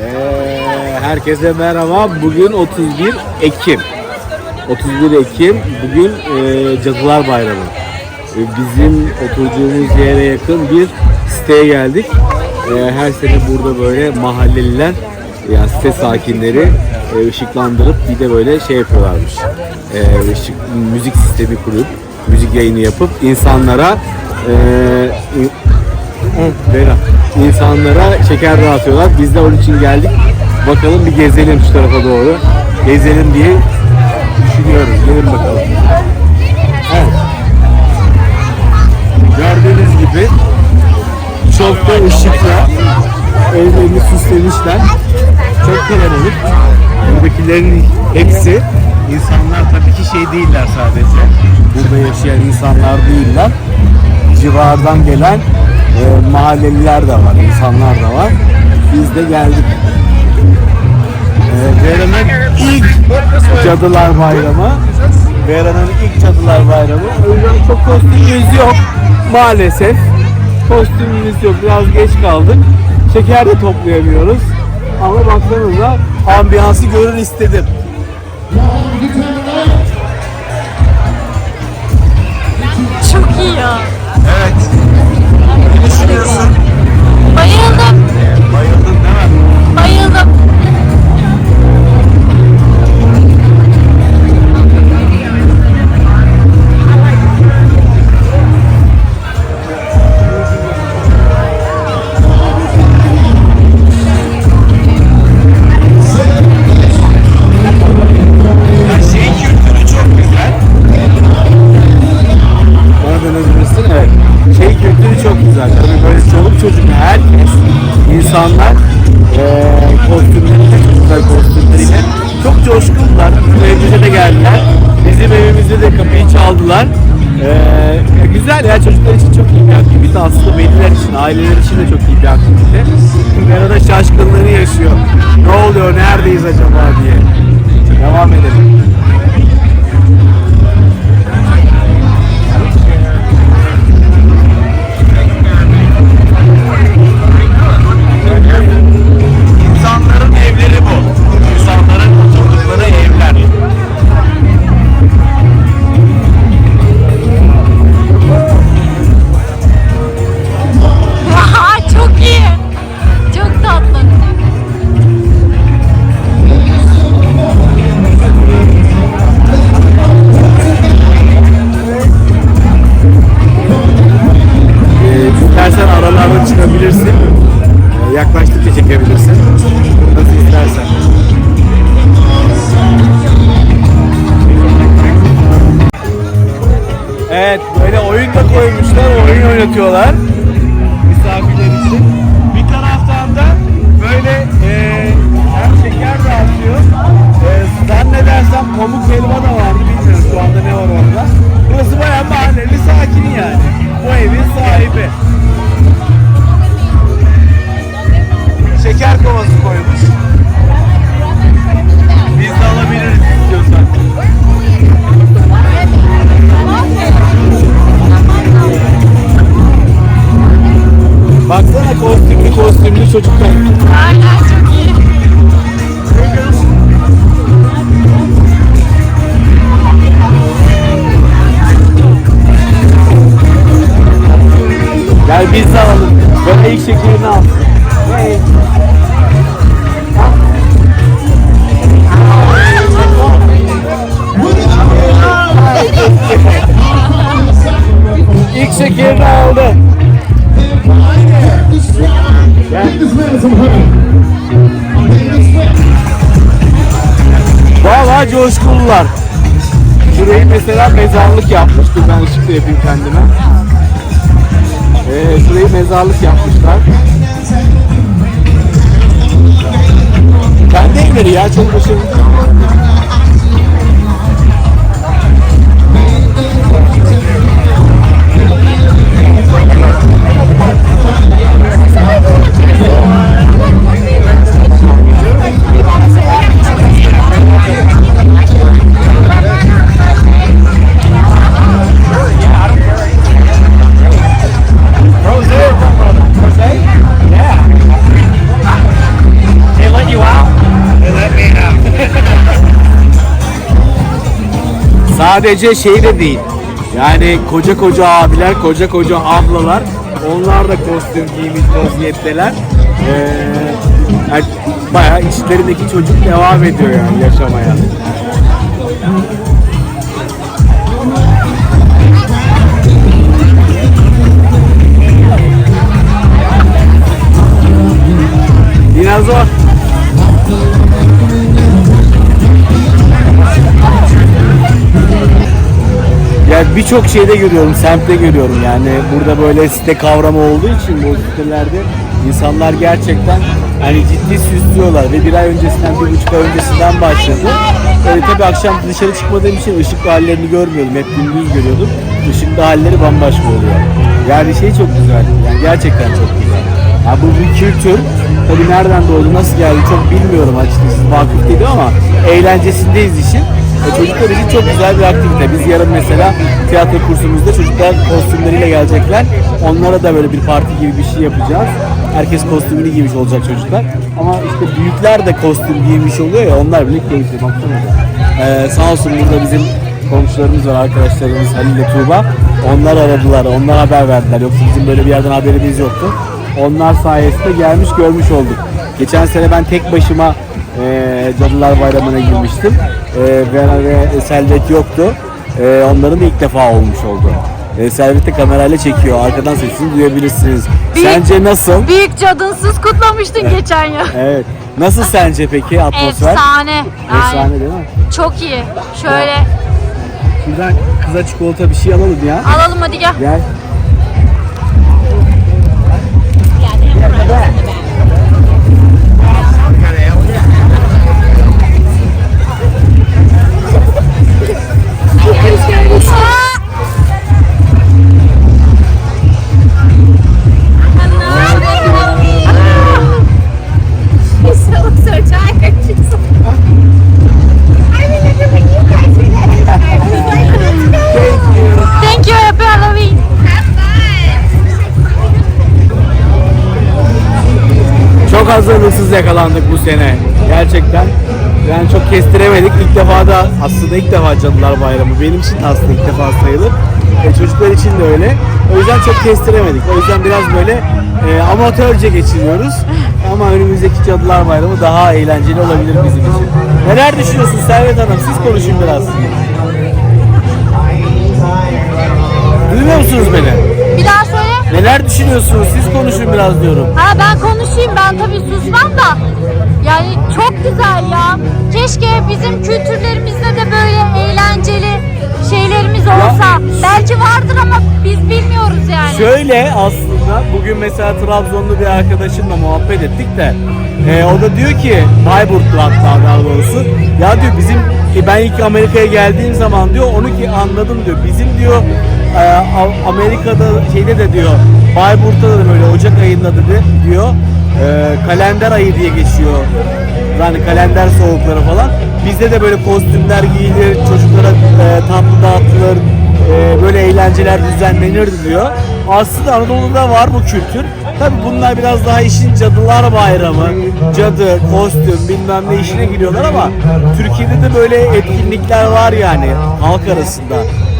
Ee, herkese merhaba. Bugün 31 Ekim. 31 Ekim bugün e, Cadılar Bayramı. E, bizim oturduğumuz yere yakın bir siteye geldik. E, her sene burada böyle mahalleliler yani site sakinleri e, ışıklandırıp bir de böyle şey yapıyorlarmış. E, ışık, müzik sistemi kurup müzik yayını yapıp insanlara e, Vera. İnsanlara şeker dağıtıyorlar. Biz de onun için geldik. Bakalım bir gezelim şu tarafa doğru. Gezelim diye düşünüyoruz. Gelin bakalım. Evet. Gördüğünüz gibi çok da ışıkla evlerini süslemişler. Çok kalabalık. Buradakilerin hepsi insanlar tabii ki şey değiller sadece. Burada yaşayan insanlar değiller. Civardan gelen e, mahalleliler de var, insanlar da var. Biz de geldik. E, Vera'nın ilk Cadılar Bayramı. Vera'nın ilk Cadılar Bayramı. O yüzden çok kostümümüz yok. Maalesef. Kostümümüz yok. Biraz geç kaldık. Şeker de toplayamıyoruz. Ama baksanıza ambiyansı görün istedim. Çok iyi ya. Evet. Ne düşünüyorsun? Çocuk herkes, insanlar eee kostümleriyle, çocuklar kostümleriyle çok coşkunlar. Bizim evimize de geldiler. Bizim evimizde de kapıyı çaldılar. Eee güzel ya çocuklar için çok iyi bir aktivite aslında veliler için, aileler için de çok iyi bir aktivite. Arada şaşkınlığını yaşıyor. Ne oluyor, neredeyiz acaba diye. Devam edelim. İstersen aralardan çıkabilirsin. Ee, yaklaştıkça çekebilirsin. Nasıl istersen. Evet böyle oyun da koymuşlar. Oyun oynatıyorlar. Misafirler için. Bir taraftan da böyle e, hem şeker dağıtıyor. E, zannedersem pamuk helva da vardı. Bilmiyorum şu anda ne var orada. Burası bayağı mahalleli sakin yani. Bu biz de alalım. Böyle ilk şekerini al. İlk şekerini aldı. Valla coşkunlar. Şurayı mesela mezarlık yapmıştım ben ışıkla yapayım kendime. Ee, şurayı mezarlık yapmışlar. Kendi evleri ya çok başarılı. Sadece şey de değil. Yani koca koca abiler, koca koca ablalar onlar da kostüm giymiş vaziyetteler. Ee, yani bayağı içlerindeki çocuk devam ediyor yani yaşamaya. Birçok şeyde görüyorum, semtte görüyorum yani. Burada böyle site kavramı olduğu için bu sitelerde insanlar gerçekten hani ciddi süslüyorlar ve bir ay öncesinden, bir buçuk ay öncesinden başladı. Böyle tabii akşam dışarı çıkmadığım için ışıklı hallerini görmüyordum. Hep gündüz görüyordum. Işıklı halleri bambaşka oluyor. Yani şey çok güzel. Yani gerçekten çok güzel. Ya bu bir kültür. Tabii nereden doğdu, nasıl geldi çok bilmiyorum açıkçası. Vakıf değil ama eğlencesindeyiz işin. E, çocuklar için çok güzel bir aktivite. Biz yarın mesela tiyatro kursumuzda çocuklar kostümleriyle gelecekler. Onlara da böyle bir parti gibi bir şey yapacağız. Herkes kostümünü giymiş olacak çocuklar. Ama işte büyükler de kostüm giymiş oluyor ya onlar bile keyifli. Baksanıza. Ee, sağ olsun burada bizim komşularımız var, arkadaşlarımız Halil ile Tuğba. Onlar aradılar, onlar haber verdiler. Yoksa bizim böyle bir yerden haberimiz yoktu. Onlar sayesinde gelmiş görmüş olduk. Geçen sene ben tek başıma e, Cadılar Bayramı'na girmiştim. E, ve, ve Selvet yoktu. E, onların da ilk defa olmuş oldu. E, Selvet de kamerayla çekiyor. Arkadan sesini duyabilirsiniz. Büyük- Sence nasıl? Büyük cadınsız kutlamıştın geçen yıl. Evet. Nasıl sence peki atmosfer? Efsane. Efsane Yani değil mi? çok iyi. Şöyle Şuradan kıza çikolata bir şey alalım ya. alalım hadi gel. Gel. He's hazırlıksız yakalandık bu sene. Gerçekten. Yani çok kestiremedik. İlk defa da aslında ilk defa Cadılar Bayramı. Benim için de aslında ilk defa sayılır. E, çocuklar için de öyle. O yüzden çok kestiremedik. O yüzden biraz böyle e, amatörce geçiriyoruz. Ama önümüzdeki Cadılar Bayramı daha eğlenceli olabilir bizim için. Neler düşünüyorsun Servet Hanım? Siz konuşun biraz. Duymuyor musunuz beni? Bir daha söyle. Neler düşünüyorsunuz? Siz konuşun biraz diyorum. Ha ben konuşayım ben tabii susmam da. Yani çok güzel ya. Keşke bizim kültürlerimizde de böyle eğlenceli şeylerimiz olsa. Belki vardır ama biz bilmiyoruz yani. Şöyle aslında bugün mesela Trabzonlu bir arkadaşımla muhabbet ettik de e, o da diyor ki Bayburtlu hatta daha doğrusu ya diyor bizim e, ben ilk Amerika'ya geldiğim zaman diyor onu ki anladım diyor bizim diyor Amerika'da şeyde de diyor Bayburt'ta da böyle Ocak ayında da diyor e, kalender ayı diye geçiyor yani kalender soğukları falan bizde de böyle kostümler giyilir çocuklara e, tatlı dağıtılır e, böyle eğlenceler düzenlenirdi diyor. Aslında Anadolu'da var bu kültür. Tabi bunlar biraz daha işin cadılar bayramı, cadı, kostüm bilmem ne işine giriyorlar ama Türkiye'de de böyle etkinlikler var yani halk arasında.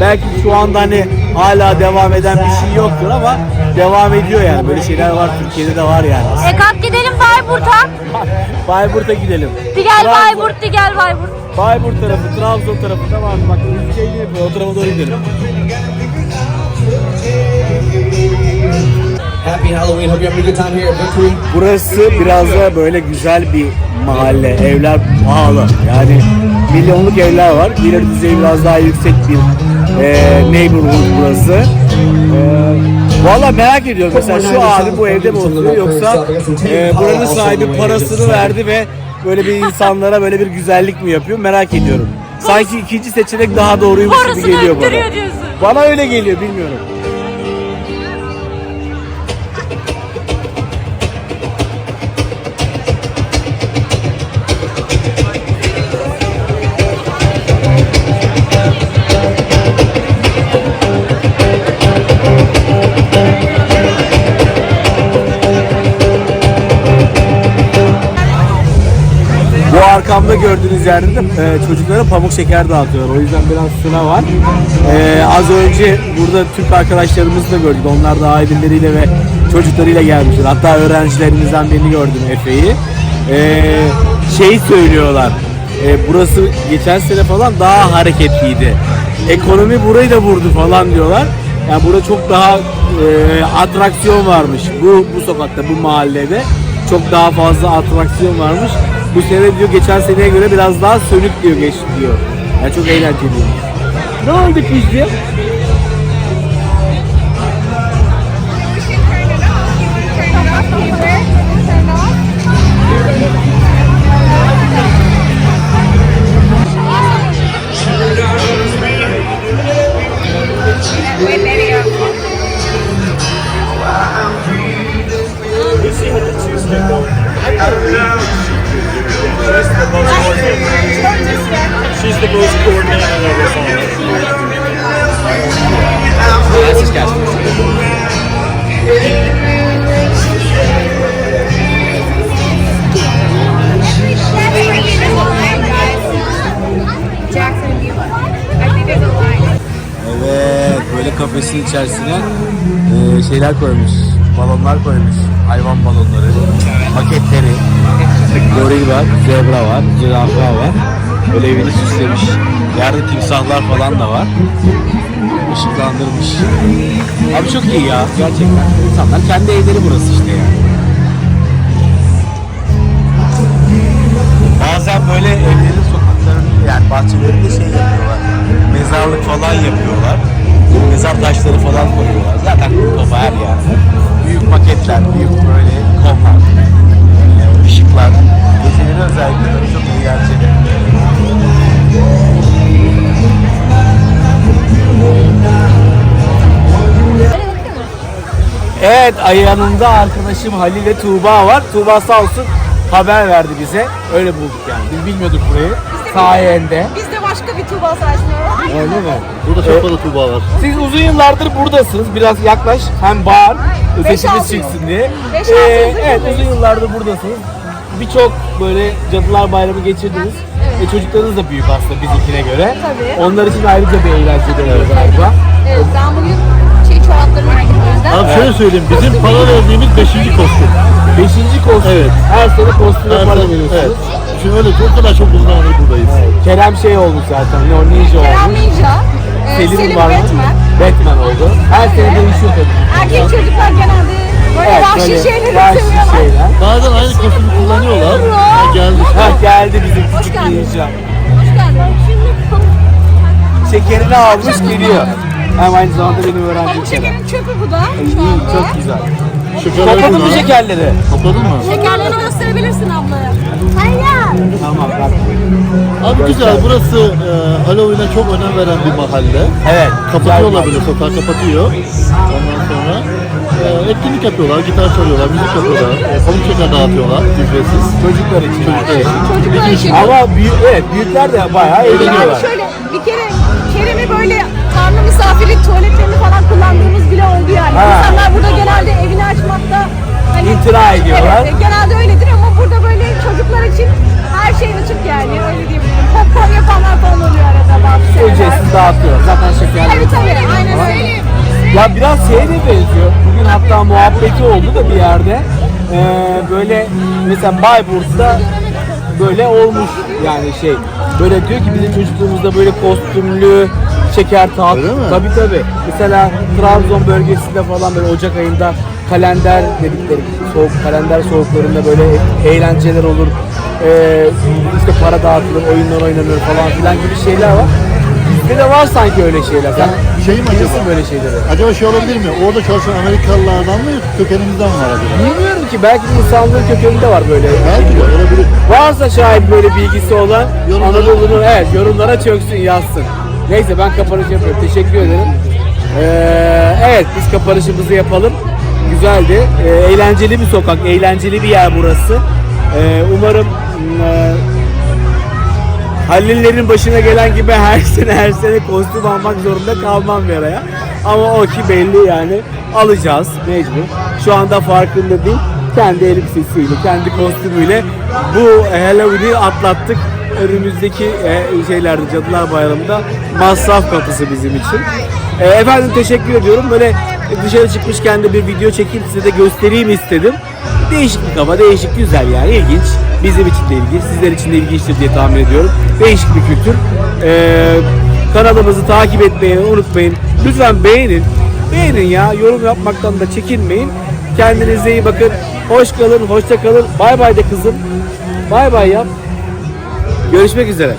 Belki şu anda hani hala devam eden bir şey yoktur ama devam ediyor yani. Böyle şeyler var Türkiye'de de var yani aslında. E kalk gidelim Bayburt'a. Bayburt'a gidelim. Di gel Trabzon- Bayburt, di gel Bayburt. Bayburt tarafı, Trabzon tarafında var. Bak şey yapıyor. O tarafa doğru gidelim. Happy Halloween. Hope you're having a good time here at Victory. Burası biraz da böyle güzel bir mahalle. Evler pahalı. Yani milyonluk evler var. Gelir düzeyi biraz daha yüksek bir e, neighborhood burası. E, Valla merak ediyorum mesela şu abi bu evde mi oturuyor yoksa e, buranın sahibi parasını verdi ve böyle bir insanlara böyle bir güzellik mi yapıyor merak ediyorum. Sanki ikinci seçenek daha doğruymuş gibi Parasını geliyor bana. öttürüyor diyorsun. Bana öyle geliyor bilmiyorum. Arkamda gördüğünüz yerde de e, çocuklara pamuk şeker dağıtıyorlar. O yüzden biraz sıra var. E, az önce burada Türk arkadaşlarımızı da gördük. Onlar da aileleriyle ve çocuklarıyla gelmişler. Hatta öğrencilerimizden birini gördüm Efe'yi. E, şey söylüyorlar. E, burası geçen sene falan daha hareketliydi. Ekonomi burayı da vurdu falan diyorlar. Yani burada çok daha e, atraksiyon varmış. Bu bu sokakta, bu mahallede çok daha fazla atraksiyon varmış. Bu sene diyor geçen seneye göre biraz daha sönük diyor geç diyor. Yani çok eğlenceli. Ne oldu pizci? She's kafesin içerisine e, şeyler koymuş, balonlar koymuş, hayvan balonları, paketleri, goril var, zebra var, zürafa var. Böyle evini süslemiş. Yerde timsahlar falan da var. Işıklandırmış. Abi çok iyi ya, gerçekten. İnsanlar kendi evleri burası işte yani. Bazen böyle evlerin sokaklarını yani bahçelerinde şey yapıyorlar. Mezarlık falan yapıyorlar. Mezar taşları falan koyuyorlar. Zaten kafa her yer. Büyük paketler, büyük böyle komlar, e, ışıklar. Geceleri özellikle tabii çok eğlenceli. Evet ay yanında arkadaşım Halil ve Tuğba var. Tuğba sağ olsun haber verdi bize. Öyle bulduk yani. Biz bilmiyorduk burayı. Sayende. Biz başka bir Tuğba sayesinde Öyle mi? Burada çok fazla tuğba var. Siz uzun yıllardır buradasınız. Biraz yaklaş. Hem bağır. Sesiniz altı yıl. çıksın diye. Beş Ee, altı yıldır evet buradayız. uzun yıllardır buradasınız. Birçok böyle Cadılar Bayramı geçirdiniz. E, çocuklarınız da büyük aslında bizimkine göre. Tabii. Onlar için ayrıca bir eğlence dönemi galiba. Evet ben bugün şey çoraplarımı giydim o yüzden. Abi şöyle söyleyeyim, bizim para verdiğimiz 5. kostüm. Beşinci kostüm. Evet. Her sene kostüme Her para sene- veriyorsunuz. Evet. Şimdi öyle çok kadar çok uzun zamandır buradayız. Kerem şey olmuş zaten. Ne o ninja Kerem olmuş. Ninja, e, Selim, Selim, var mı? Batman. Batman oldu. Her sene değişiyor tabii. Erkek çocuklar genelde böyle Evet, vahşi böyle şeyleri vahşi seviyorlar. şeyler. Bazen aynı kostümü kullanıyorlar. Ha, geldi. Ha geldi bizim Hoş küçük geldin. ninja. Hoş geldin. Şekerini almış geliyor. Hem aynı zamanda benim öğrencim Pamuk şekerin çöpü bu da şu anda. çok güzel. Şekerleri Topladın mı şekerleri? Topladın mı? Şekerlerini gösterebilirsin ablaya. Hayır. Tamam bak. Abi güzel, burası e, Halloween'e çok önem veren bir mahalle. Evet. Kapatıyorlar bile, sokağı kapatıyor. Ondan sonra e, etkinlik yapıyorlar, gitar çalıyorlar, müzik yapıyorlar, e, pamuk şeker dağıtıyorlar ücretsiz. Çocuklar için. Çocuklar için. Çocuklar için. Ama büyük, evet büyükler de bayağı Yani eğleniyorlar. şöyle bir kere Kerem'i böyle tanrı misafirlik tuvaletlerini falan kullandığımız bile oldu yani. Ha. İnsanlar burada genelde evini açmakta hani, İmtina ediyorlar. Evet, genelde öyledir ama burada böyle çocuklar için her şey açık yani öyle diyebilirim. Popcorn yapanlar falan oluyor arada bazı. Ücretsiz dağıtıyor. Zaten şekerleri. Tabii tabii aynen öyle. Ya biraz şeye de benziyor. Bugün hatta muhabbeti oldu da bir yerde. Ee, böyle mesela Bayburt'ta böyle olmuş yani şey. Böyle diyor ki bizim çocukluğumuzda böyle kostümlü şeker tat. Öyle mi? Tabii tabii. Mesela Trabzon bölgesinde falan böyle Ocak ayında kalender dedikleri soğuk kalender soğuklarında böyle eğlenceler olur. Ee, işte para dağıtılır, oyunlar oynanır falan filan gibi şeyler var. Bizde de var sanki öyle şeyler. Sen Şey mi bilirsin acaba? böyle şeyleri. Acaba şey olabilir mi? Orada çalışan Amerikalılardan mı kökenimizden mi var acaba? Bilmiyorum ki belki insanlığın kökeninde var böyle. Belki de olabilir. Varsa şayet böyle bilgisi olan Yorumlara- Anadolu'nun evet yorumlara çöksün yazsın. Neyse ben kapanış yapıyorum. Teşekkür ederim. Ee, evet biz kapanışımızı yapalım. Güzeldi. Ee, eğlenceli bir sokak, eğlenceli bir yer burası. Ee, umarım e, Halillerin başına gelen gibi her sene her sene kostüm almak zorunda kalmam bir. Ama o ki belli yani alacağız mecbur. Şu anda farkında değil. kendi elbisesiyle, kendi kostümüyle bu Halloween'i atlattık. Önümüzdeki e, şeylerde Cadılar Bayramı'nda masraf kapısı bizim için. E, efendim teşekkür ediyorum. Böyle dışarı çıkmışken de bir video çekeyim size de göstereyim istedim. Değişik bir kafa, değişik güzel yani ilginç. Bizim için de ilginç, sizler için de ilginçtir diye tahmin ediyorum. Değişik bir kültür. E, kanalımızı takip etmeyi unutmayın. Lütfen beğenin. Beğenin ya. Yorum yapmaktan da çekinmeyin. Kendinize iyi bakın. Hoş kalın, hoşça kalın. Bay bay de kızım. Bay bay yap. Görüşmek üzere.